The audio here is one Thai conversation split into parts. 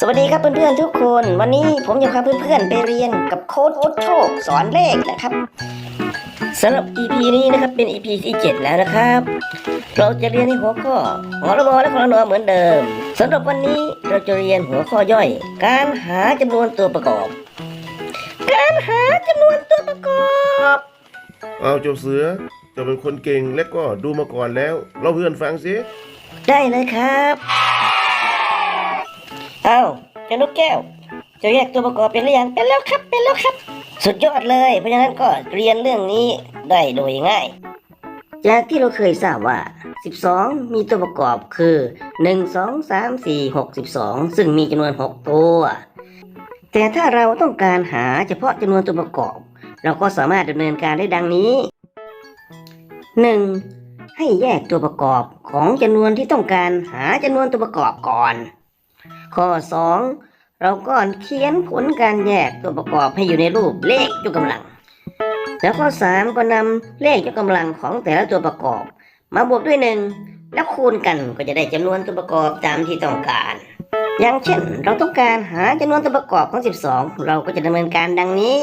สวัสดีครับเพื่อนๆทุกคน วันนี้ผมจะพาเพื่อนๆไปเรียนกับโค้ดวุฒิโชคสอนเลขนะครับสำหรับ EP นี้นะครับเป็น EP ที่ 7 แล้วนะครับ เราจะเรียนในหัวข้อหอระบอและคอรนอเหมือนเดิมสำหรับวันนี้เราจะเรียนหัวข้อย่อย การหาจำนวนตัวประกอบ การหาจำนวนตัวประกอบเอาเจ้าเสือเจ้าเป็นคนเก่งและก็ดูมาก่อนแล้ว เราเพื่อนฟังสิ ได้เลยครับเอาเจ้านกแก้วจะแยกตัวประกอบเป็นหรือยังเป็นแล้วครับเป็นแล้วครับ สุดยอดเลย เพราะฉะนั้นก็เรียนเรื่องนี้ได้โดยง่ายจากที่เราเคยทราบว่า 12 มีตัวประกอบคือ 1 2 3 4 6 12 ซึ่งมีจำนวน 6 ตัว แต่ถ้าเราต้องการหาเฉพาะจำนวนตัวประกอบ เราก็สามารถดำเนินการได้ดังนี้ 1. ให้แยกตัวประกอบของจำนวนที่ต้องการหาจำนวนตัวประกอบก่อน ข้อ 2 เราก็เขียนผลการแยกตัวประกอบให้อยู่ในรูปเลขยกกำลัง แล้วข้อ 3 ก็นำเลขยกกำลังของแต่ละตัวประกอบ มาบวกด้วยหนึ่งแล้วคูณกันก็จะได้จำนวนตัวประกอบตามที่ต้องการ อย่างเช่น เราต้องการหาจำนวนตัวประกอบของ 12 เราก็จะดำเนินการดังนี้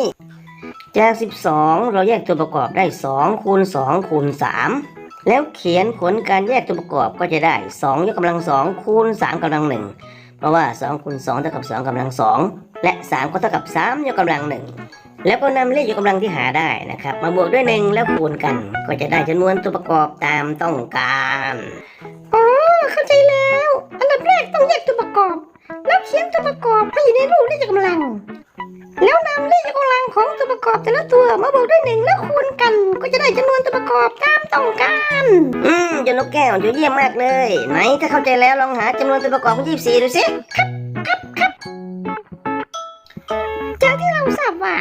จาก 12 เราแยกตัวประกอบได้ 2 คูณ 2 คูณ 3 แล้วเขียนผลการแยกตัวประกอบก็จะได้ 2 ยกกำลัง 2 คูณ 3กำลัง 1 เพราะว่า 2คูณ2เท่ากับ 2กำลัง 2 และ 3 ก็เท่ากับ 3 ยกกำลัง 1 แล้วก็นำเลขยกกำลังที่หาได้นะครับ มาบวกด้วย 1 แล้วคูณกัน ก็จะได้จำนวนตัวประกอบตามต้องการอ๋อเข้าใจแล้ว อันดับแรกต้องแยกตัวประกอบ แล้วเขียนตัวประกอบให้อยู่ในรูปเลขยกกำลัง ของตัวประกอบแต่ละตัวมาบวกด้วยหนึ่งแล้วคูณกัน ก็จะได้จำนวนตัวประกอบตามต้องการ อืมเจ้านกแก้วอยู่เยี่ยมมากเลย ไหนถ้าเข้าใจแล้วลองหาจำนวนตัวประกอบของยี่สี่ดูสิครับครับครับจากที่เราทราบว่า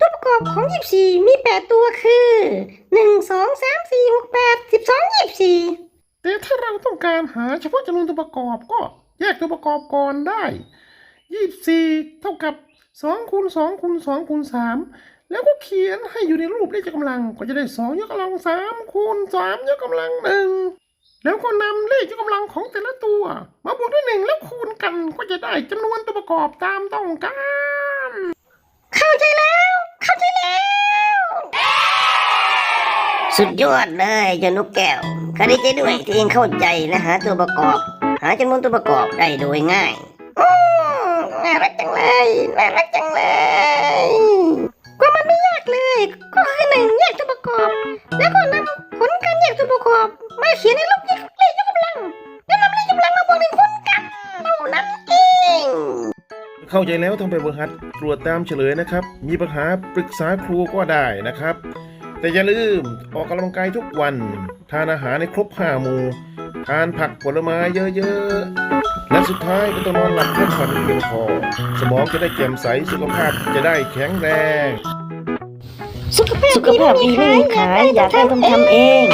ตัวประกอบของยี่สี่มีแปดตัวคือหนึ่งสองสามสี่หกแปดสิบสองยี่สี่แต่ถ้าเราต้องการหาเฉพาะจำนวนตัวประกอบก็แยกตัวประกอบก่อนได้ยี่สี่เท่ากับ สองคูณสองคูณสองคูณสามแล้วก็เขียนให้อยู่ในรูปเลขยกกำลังก็จะได้สองยกกำลังสามคูณสามยกกำลังหนึ่งแล้วก็นำเลขยกกำลังของแต่ละตัว มาบวกด้วยหนึ่งแล้วคูณกันก็จะได้จำนวนตัวประกอบตามต้องการเข้าใจแล้ว เข้าใจแล้ว สุดยอดเลยเจ้านกแก้วข้าดีใจด้วยที่เองเข้าใจและหาตัวประกอบ หาจำนวนตัวประกอบได้โดยง่าย น่ารักจังเลย น่ารักจังเลยก็มันไม่ยากเลย ก็คือหนึ่งแยกตัวประกอบ แล้วก็นำผลการแยกตัวประกอบมาเขียนในรูปเลขเลขยกกำลัง แล้วนำเลขยกกำลังมาบวกหนึ่งคูณกันเท่านั้นเอง เข้าใจแล้วต้องไปบริหัดตรวจตามเฉลยนะครับ มีปัญหาปรึกษาครูก็ได้นะครับ แต่อย่าลืมออกกำลังกายทุกวัน ทานอาหารในครบห้าหมู่ ทานผักผลไม้เยอะๆ และสุดท้ายก็ต้องนอนหลับพักผ่อนเพียงพอ สมองจะได้แจ่มใสสุขภาพจะได้แข็งแรง สุขภาพดีไม่มีขายอยากได้ต้องทำเอง